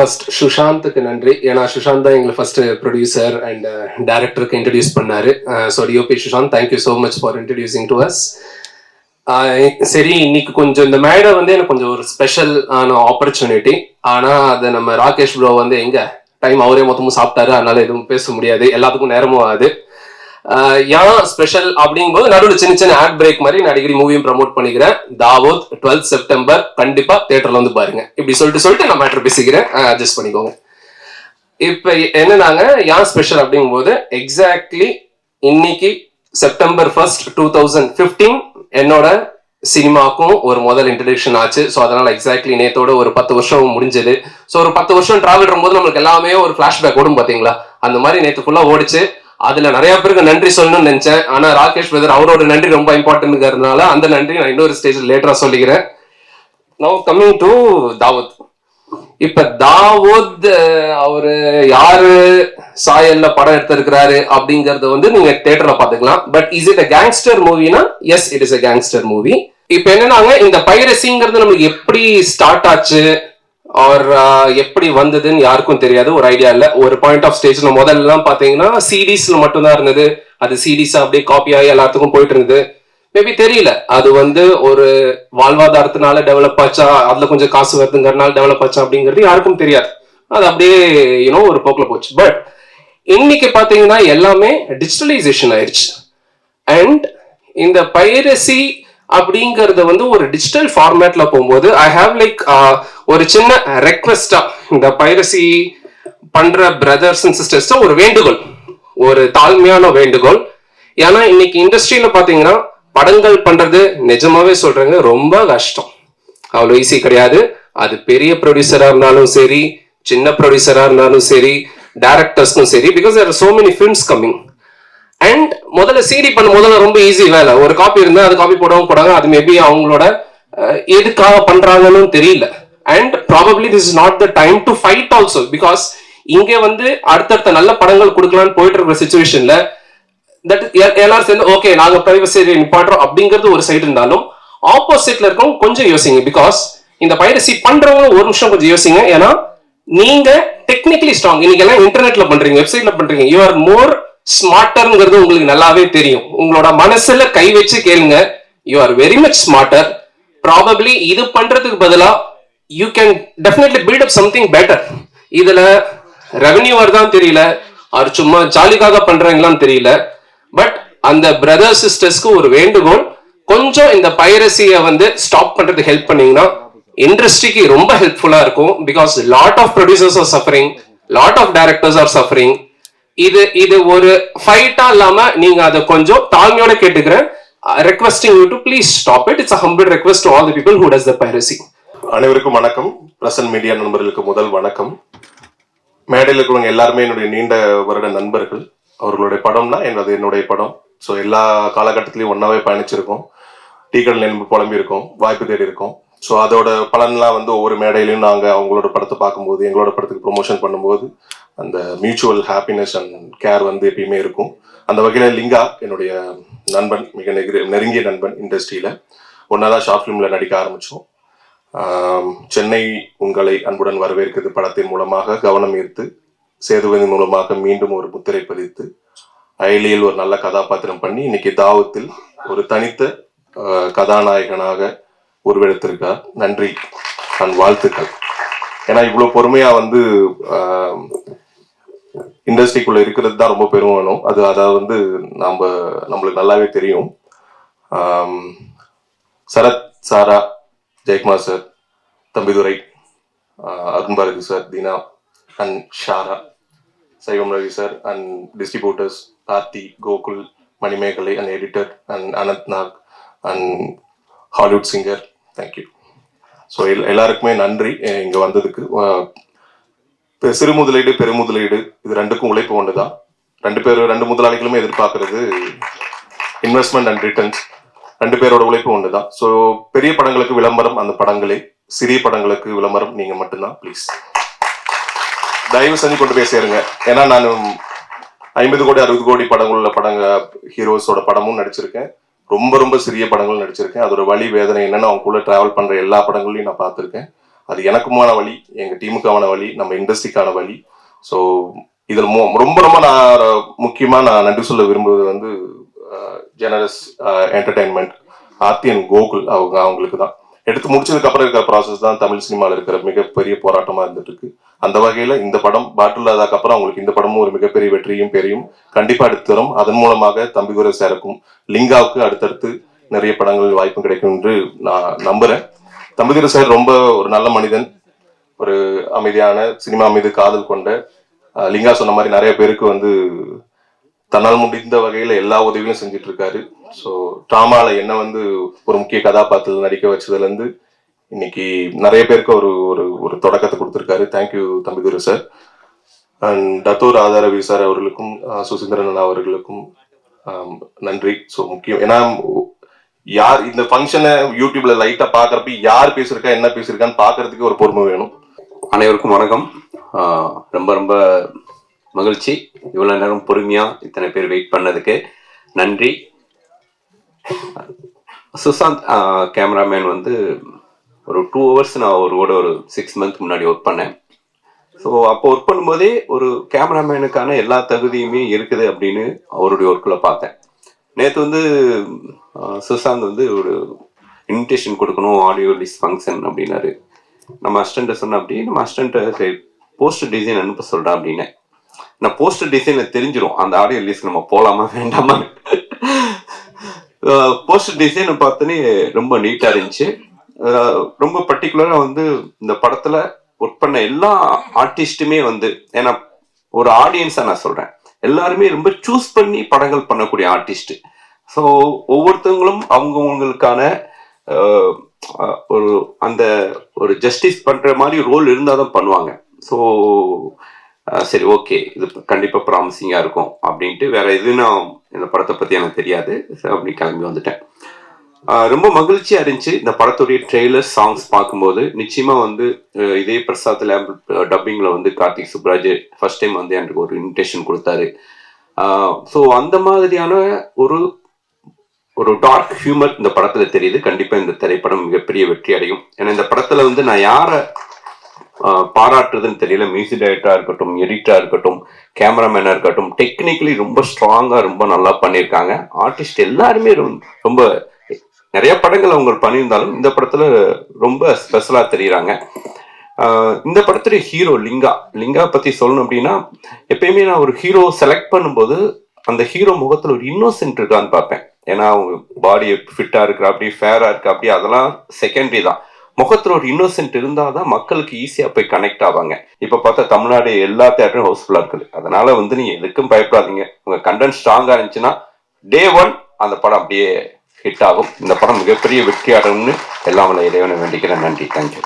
First சுஷாந்துக்கு நன்றி. ஏன்னா சுஷாந்த் தான் எங்களை ஃபர்ஸ்ட் ப்ரொடியூசர் அண்ட் டேரக்டருக்கு இன்ட்ரடியூஸ் பண்ணாரு. So DOP Sushanth thank you so much for introducing to us சரி இன்னைக்கு கொஞ்சம் இந்த மேடை வந்து எனக்கு கொஞ்சம் ஒரு ஸ்பெஷல் ஆன ஆப்பர்ச்சுனிட்டி ஆனால் அதை நம்ம ராகேஷ் ப்ரோ வந்து எங்க? டைம் அவரே மொத்தமும் சாப்பிட்டாரு. அதனால எதுவும் பேச முடியாது. எல்லாத்துக்கும் நேரமும் ஆகுது. ஏன் ஸ்பெஷல் அப்படிங்கும்போது நடுவில் சின்ன சின்ன ஆட் பிரேக் மாதிரி நான் அடிக்கடி மூவியும் ப்ரமோட் பண்ணிக்கிறேன். தாவோத் டுவெல்த் செப்டம்பர் கண்டிப்பா தியேட்டர்ல வந்து பாருங்க. இப்படி சொல்லிட்டு சொல்லிட்டு நான் மேட்ரு பேசிக்கிறேன். அட்ஜஸ்ட் பண்ணிக்கோங்க. இப்ப என்னன்னாங்க ஏன் ஸ்பெஷல் அப்படிங்கும்போது எக்ஸாக்ட்லி இன்னைக்கு September first two thousand fifteen என்னோட சினிமாக்கும் ஒரு முதல் இன்ட்ரடக்ஷன் ஆச்சு. ஸோ அதனால எக்ஸாக்ட்லி நேத்தோட ஒரு பத்து வருஷம் முடிஞ்சது. ஸோ ஒரு பத்து வருஷம் டிராவல் போது நம்மளுக்கு எல்லாமே ஒரு ஃபிளாஷ்பேக் ஓடும் பார்த்தீங்களா அந்த மாதிரி நேற்று ஃபுல்லாக ஓடிச்சு. அதுல நிறைய பேருக்கு நன்றி சொல்லணும்னு நினைச்சேன். ஆனா ராகேஷ் பிரதர் அவரோட நன்றி ரொம்ப இம்பார்ட்டன்ட்ங்கிறதுனால அந்த நன்றி நான் இன்னொரு ஸ்டேஜ் லேட்டரா சொல்லிக்கிறேன். நவ் கம்மிங் டு தாவத். இப்ப தாவூத் அவரு யாரு சாயல்ல படம் எடுத்திருக்கிறாரு அப்படிங்கறத வந்து நீங்க தேட்டர்ல பாத்துக்கலாம் but is it a gangster மூவினா yes it is a gangster movie இப்ப என்னன்னாங்க இந்த பைரசிங்கிறது நமக்கு எப்படி ஸ்டார்ட் ஆச்சு? ஆர் uh, எப்படி வந்ததுன்னு யாருக்கும் தெரியாது ஒரு ஐடியா இல்லை. ஒரு பாயிண்ட் ஆஃப் ஸ்டேஜ்ல முதல்லாம் பார்த்தீங்கன்னா சிடிஸ்ல மட்டும்தான் இருந்தது. அது சீரீஸ் அப்படியே காப்பி ஆகி எல்லாத்துக்கும் போயிட்டு இருந்தது. மேபி தெரியல. அது வந்து ஒரு வாழ்வாதாரத்தினால டெவலப் ஆச்சா அதுல கொஞ்சம் காசு வருதுங்கிறனால டெவலப் ஆச்சா அப்படிங்கிறது யாருக்கும் தெரியாது. அது அப்படியே யூனோ ஒரு போக்கில் போச்சு. பட் இன்னைக்கு பார்த்தீங்கன்னா எல்லாமே டிஜிட்டலைசேஷன் ஆயிடுச்சு அண்ட் இந்த பைரசி அப்படிங்கறத வந்து ஒரு டிஜிட்டல் ஃபார்மேட்ல போகும்போது ஐ ஹாவ் லைக் ஒரு சின்ன ரெக்வெஸ்டா இந்த பைரசி பண்ற பிரதர்ஸ் அண்ட் சிஸ்டர்ஸ் ஒரு வேண்டுகோள் ஒரு தாழ்மையான வேண்டுகோள். ஏன்னா இன்னைக்கு இண்டஸ்ட்ரியில பாத்தீங்கன்னா படங்கள் பண்றது நிஜமாவே சொல்றேங்க ரொம்ப கஷ்டம். அவ்வளோ ஈஸி கிடையாது. அது பெரிய ப்ரொடியூசரா இருந்தாலும் சரி சின்ன ப்ரொடியூசரா இருந்தாலும் சரி டேரக்டர்ஸ்க்கும் சரி because there so many films coming and முதல்ல சிடி பண்ண முதல்ல ரொம்ப ஈஸி வேலை. ஒரு காப்பி இருந்தால் அது காப்பி போடவும் போடாங்க. அது மேபி அவங்களோட எதுக்காக பண்றாங்கன்னு தெரியல. And probably this is not the time to fight also because இங்கே வந்து அடுத்தடுத்த நல்ல படங்கள் கொடுக்கலாம்னு போயிட்டு இருக்கிற சுச்சுவேஷன்ல தட் எல்லாரும் சேர்ந்து ஓகே நாங்க பிரைவசி நிப்பாட்டுறோம் அப்படிங்கிறது ஒரு சைடு இருந்தாலும் ஆப்போசிட்ல இருக்கவங்க கொஞ்சம் யோசிங்க பிகாஸ் இந்த பைரசி பண்றவங்க ஒரு நிமிஷம் கொஞ்சம் யோசிங்க. ஏன்னா நீங்க டெக்னிக்கலி ஸ்ட்ராங் இன்னைக்கு எல்லாம் இன்டர்நெட்ல பண்றீங்க வெப்சைட்ல பண்றீங்க. யூ ஆர் மோர் ஸ்மார்ட்டர்ங்கிறது உங்களுக்கு நல்லாவே தெரியும். உங்களோட மனசுல கை வச்சு கேளுங்க. You are very much smarter probably இது பண்றதுக்கு பதிலா you can definitely build up something better இதுல ரெவன்யூ வருதான் தெரியல. அவர் சும்மா ஜாலிக்காக பண்றாங்களான்னு தெரியல. பட் அந்த பிரதர் சிஸ்டர்ஸ்க்கு ஒரு வேண்டுகோள். கொஞ்சம் இந்த பைரசியை வந்து ஸ்டாப் பண்றதுக்கு ஹெல்ப் பண்ணீங்கன்னா இண்டஸ்ட்ரிக்கு ரொம்ப ஹெல்ப்ஃபுல்லா இருக்கும். Because lot of producers are suffering lot of directors are suffering இது இது ஒரு ஃபைட்டா இல்லாம நீங்க அதை கொஞ்சம் தாழ்மையோட கேட்டுக்கிறேன். Requesting you to please stop it it's humble request all the people who does the piracy அனைவருக்கும் வணக்கம். பிரசன்ட் மீடியா நண்பர்களுக்கு முதல் வணக்கம். மேடையில் இருக்கிறவங்க எல்லாருமே என்னுடைய நீண்ட வருட நண்பர்கள். அவர்களுடைய படம்னா எனது என்னுடைய படம். ஸோ எல்லா காலகட்டத்திலையும் ஒன்றாவே பயணிச்சிருக்கோம். டீ கடல் நண்பு புலம்பி இருக்கோம் வாய்ப்பு தேடி இருக்கோம் ஸோ அதோட பலன்லாம் வந்து ஒவ்வொரு மேடையிலையும் நாங்கள் அவங்களோட படத்தை பார்க்கும்போது எங்களோட படத்துக்கு ப்ரொமோஷன் பண்ணும்போது அந்த மியூச்சுவல் ஹாப்பினஸ் அண்ட் கேர் வந்து எப்பயுமே இருக்கும். அந்த வகையில் லிங்கா என்னுடைய நண்பன் மிக நெருங்கிய நெருங்கிய நண்பன் இண்டஸ்ட்ரியில் ஒன்றா தான் ஷார்ட் ஃபிலிமில் நடிக்க ஆரம்பித்தோம் சென்னை உங்களை அன்புடன் வரவேற்கிறது படத்தின் மூலமாக கவனம் ஈர்த்து சேதுவதின் மூலமாக மீண்டும் ஒரு முத்திரை பதித்து அயலியில் ஒரு நல்ல கதாபாத்திரம் பண்ணி இன்னைக்கு தாவத்தில் ஒரு தனித்த கதாநாயகனாக உருவெடுத்திருக்கா. நன்றி. அண்ட் வாழ்த்துக்கள். ஏன்னா இவ்வளோ பொறுமையாக வந்து இண்டஸ்ட்ரிக்குள்ளே இருக்கிறது தான் ரொம்ப பெரும் வேணும் அது அதை வந்து நாம் நம்மளுக்கு நல்லாவே தெரியும். சரத் சாரா ஜெயக்குமார் சார் தம்பிதுரை ஆஹ் அருண் பாரதி சார் தீனா அண்ட் ஷாரா சைவம் Ravi sir and distributors Karthi Gokul Manimegalai and editor and Anantnag and Hollywood singer thank you so எல்லாருக்குமே நன்றி. இங்கே இங்க வந்ததுக்கு. ஆஹ் சிறு முதலீடு பெருமுதலீடு இது ரெண்டுக்கும் உழைப்பு ஒன்று தான் ரெண்டு பேர் ரெண்டு முதலாளிகளுமே எதிர்பார்க்கறது இன்வெஸ்ட்மெண்ட் அண்ட் ரிட்டர்ன்ஸ் ரெண்டு பேரோட உழைப்பு ஒன்று தான் ஸோ பெரிய படங்களுக்கு விளம்பரம் அந்த படங்களே. சிறிய படங்களுக்கு விளம்பரம் நீங்க மட்டும்தான் ப்ளீஸ் தயவு செஞ்சு கொண்டு போய் சேருங்க. ஏன்னா நான் ஐம்பது கோடி அறுபது கோடி படங்கள் உள்ள படங்க ஹீரோஸோட படமும் நடிச்சிருக்கேன். ரொம்ப ரொம்ப சிறிய படங்களும் நடிச்சிருக்கேன். அதோட வழி வேதனை என்னன்னு அவங்க கூட டிராவல் பண்ற எல்லா படங்களையும் நான் பார்த்துருக்கேன். அது எனக்குமான வழி எங்க டீமுக்கான வழி நம்ம இண்டஸ்ட்ரிக்கான வழி ஸோ இதில் ரொம்ப ரொம்ப நான் முக்கியமா நான் நன்றி சொல்ல விரும்புவது வந்து ஜெனரஸ் என்டர்டைன்மெண்ட் ஆர்த்தியன் கோகுல் அவங்க அவங்களுக்கு தான் எடுத்து முடிச்சதுக்கு அப்புறம் இருக்கிற ப்ராசஸ் தான் தமிழ் சினிமாவில் இருக்கிற மிகப்பெரிய போராட்டமா இருந்துட்டு இருக்கு அந்த வகையில இந்த படம் பாட்டில் அப்புறம் அவங்களுக்கு இந்த படமும் ஒரு மிகப்பெரிய வெற்றியும் பெரியும். கண்டிப்பா எடுத்து தரும். அதன் மூலமாக தம்பிதுரை சேரக்கும். லிங்காவுக்கு அடுத்தடுத்து நிறைய படங்கள் வாய்ப்பு கிடைக்கும் என்று நான் நம்புறேன். தம்பிதுரை சார் ரொம்ப ஒரு நல்ல மனிதன். ஒரு அமைதியான சினிமா மீது காதல் கொண்ட லிங்கா சொன்ன மாதிரி நிறைய பேருக்கு வந்து தன்னால் முடிந்த வகையில எல்லா உதவியும் செஞ்சுட்டு இருக்காரு. ஸோ ட்ராமால என்ன வந்து ஒரு முக்கிய கதாபாத்திரத்தில் நடிக்க வச்சதுல இருந்து இன்னைக்கு நிறைய பேருக்கு ஒரு ஒரு ஒரு தொடக்கத்தை கொடுத்துருக்காரு. Thank you Thambidurai sir. And டத்தூர் ஆதாரவி சார் அவர்களுக்கும் சுசீந்திரன் அண்ணா அவர்களுக்கும் நன்றி. ஸோ முக்கியம். ஏன்னா யார் இந்த ஃபங்க்ஷனை யூடியூப்ல லைட்டா பாக்குறப்ப யார் பேசியிருக்கா என்ன பேசியிருக்கான்னு பாக்குறதுக்கு ஒரு பொறுமை வேணும். அனைவருக்கும் வணக்கம். ரொம்ப ரொம்ப மகிழ்ச்சி. இவ்வளோ நேரம் பொறுமையா இத்தனை பேர் வெயிட் பண்ணதுக்கு நன்றி. சுசாந்த் கேமராமேன் வந்து ஒரு டூ ஹவர்ஸ் நான் அவரோட ஒரு சிக்ஸ் மந்த் முன்னாடி ஒர்க் பண்ணேன். ஸோ அப்போ ஒர்க் பண்ணும்போதே ஒரு கேமராமேனுக்கான எல்லா தகுதியுமே இருக்குது அப்படின்னு அவருடைய ஒர்க்கில் பார்த்தேன். நேற்று வந்து சுசாந்த் வந்து ஒரு இன்விடேஷன் கொடுக்கணும் ஆடியோ ரிலீஸ் ஃபங்க்ஷன் அப்படின்னாரு. நம்ம அஸ்டண்ட்டை சொன்ன அப்படி நம்ம அசிஸ்டண்ட்டை போஸ்டர் டிசைன் அனுப்ப சொல்கிறேன் அப்படின்னேன். நான் போஸ்டர் டிசைனில் தெரிஞ்சிடும் அந்த ஆடியோ ரிலீஸ் நம்ம போகலாமா வேண்டாமா? போஸ்டர் டிசைனை பார்த்தோன்னே ரொம்ப நீட்டாக இருந்துச்சு. ரொம்ப பர்டிகுலராக வந்து இந்த படத்தில் ஒர்க் பண்ண எல்லா ஆர்டிஸ்ட்டுமே வந்து ஏன்னா ஒரு ஆடியன்ஸாக நான் சொல்கிறேன் எல்லாருமே ரொம்ப சூஸ் பண்ணி படங்கள் பண்ணக்கூடிய ஆர்டிஸ்ட் ஸோ ஒவ்வொருத்தவங்களும் அவங்கவுங்களுக்கான ஒரு அந்த ஒரு ஜஸ்டிஸ் பண்ற மாதிரி ரோல் இருந்தால் தான் பண்ணுவாங்க. ஸோ சரி ஓகே இது கண்டிப்பாக ப்ராமிசிங்காக இருக்கும் அப்படின்ட்டு வேற எதுவும் நான் இந்த படத்தை பற்றி எனக்கு தெரியாது. அப்படி கிளம்பி வந்துட்டேன். ரொம்ப மகிழ்ச்சியாக இருந்துச்சு. இந்த படத்துடைய ட்ரெய்லர் சாங்ஸ் பார்க்கும்போது. நிச்சயமாக வந்து இதே பிரசாத் லேப் டப்பிங்கில் வந்து கார்த்திக் சுப்ராஜ் ஃபர்ஸ்ட் டைம் வந்து எனக்கு ஒரு இன்விடேஷன் கொடுத்தாரு. ஸோ அந்த மாதிரியான ஒரு ஒரு டார்க் ஹியூமர் இந்த படத்துல தெரியுது. கண்டிப்பா இந்த திரைப்படம் மிகப்பெரிய வெற்றி அடையும். ஏன்னா இந்த படத்துல வந்து நான் யாரை பாராட்டுறதுன்னு தெரியல. மியூசிக் டைரக்டரா இருக்கட்டும் எடிட்டரா இருக்கட்டும் கேமராமேனா இருக்கட்டும் டெக்னிக்கலி ரொம்ப ஸ்ட்ராங்கா ரொம்ப நல்லா பண்ணியிருக்காங்க. ஆர்டிஸ்ட் எல்லாருமே ரொம்ப நிறைய படங்கள் அவங்க பண்ணியிருந்தாலும் இந்த படத்துல ரொம்ப ஸ்பெஷலா தெரியுறாங்க. இந்த படத்துல ஹீரோ லிங்கா. லிங்கா பத்தி சொல்லணும் அப்படின்னா எப்பயுமே நான் ஒரு ஹீரோ செலக்ட் பண்ணும்போது அந்த ஹீரோ முகத்துல ஒரு இன்னோசென்ட் இருக்கான்னு பார்ப்பேன். ஏன்னா அவங்க பாடி ஃபிட்டா இருக்கிற அப்படி ஃபேரா இருக்கு அப்படி அதெல்லாம் செகண்டரி தான். முகத்துல ஒரு இன்னோசென்ட் இருந்தாதான் மக்களுக்கு ஈஸியாக போய் கனெக்ட் ஆவாங்க. இப்ப பார்த்தா தமிழ்நாடு எல்லா தேட்டரும் ஹவுஸ்ஃபுல்லா இருக்குது. அதனால வந்து நீங்க எதுக்கும் பயப்படாதீங்க. உங்க கண்டென்ட் ஸ்ட்ராங்கா இருந்துச்சுன்னா டே ஒன் அந்த படம் அப்படியே ஹிட் ஆகும். இந்த படம் மிகப்பெரிய வெற்றி அடையும்னு எல்லாம் இறைவனை வேண்டிக்கிறேன். நன்றி. தேங்க்யூ.